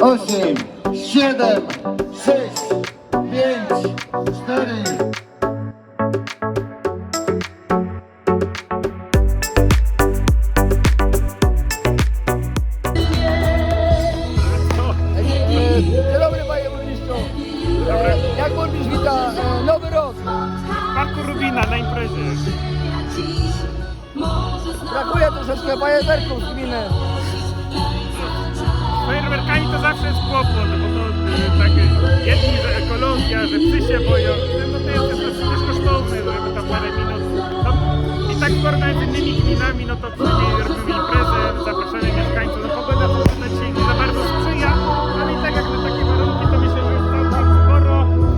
osiem, siedem, sześć, pięć, cztery. Dzień dobry panie burmistrzu. Jak burmistrz wita e, nowy rok? Parku Rubina na imprezie. Brakuje troszeczkę fajerwerków z gminy. Fajerwerkami to zawsze jest kłopot, bo to takie jedni, że ekologia, że psy się boją. No to jest też, też kosztowne, żeby tam parę minut. No, I tak w porównaniu z innymi gminami, no to przynajmniej robimy imprezę, zapraszamy mieszkańców. No pogoda to na dzisiaj nie za bardzo sprzyja, ale i tak jak na takie warunki, to myślę, że jest całkiem sporo.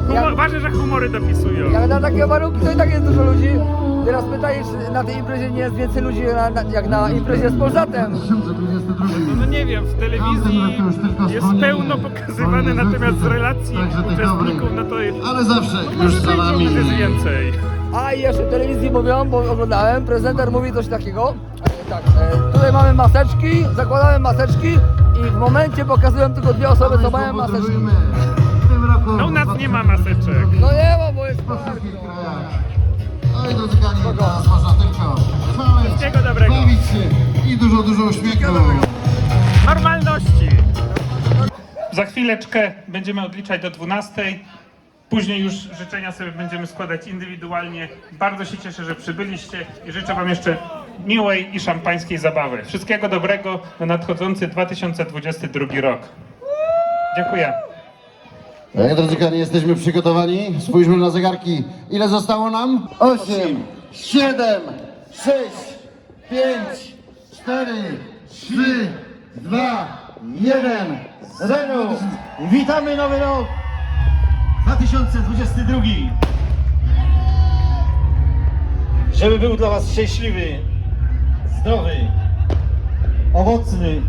Humor, ważne, że humory dopisują. Jak na takie warunki to i tak jest dużo ludzi. Teraz pytajesz, na tej imprezie nie jest więcej ludzi na, na, jak na imprezie z Polsatem. 2022. No, no nie wiem, w telewizji jest pełno pokazywane, natomiast z relacji uczestników, no to jest... Ale zawsze już Może za nami. jest więcej. A i jeszcze w telewizji mówią, bo oglądałem, prezenter mówi coś takiego. E, tak, e, tutaj mamy maseczki, zakładałem maseczki i w momencie pokazują tylko dwie osoby, co mają maseczki. No u nas nie ma maseczek. No nie ma, bo jest po wszystkich krajach. Oj, drodzy kochani, teraz można tylko chwaleć, Wszystkiego dobrego. bawić się i dużo, dużo uśmiechu. Za chwileczkę będziemy odliczać do 12. Później już życzenia sobie będziemy składać indywidualnie. Bardzo się cieszę, że przybyliście i życzę Wam jeszcze miłej i szampańskiej zabawy. Wszystkiego dobrego na nadchodzący 2022 rok. Dziękuję. Tak, drodzy kochani, jesteśmy przygotowani. Spójrzmy na zegarki. Ile zostało nam? Osiem, siedem, sześć, pięć, cztery, trzy, dwa, jeden, zero. Witamy nowy rok 2022. żeby był dla Was szczęśliwy, zdrowy, owocny.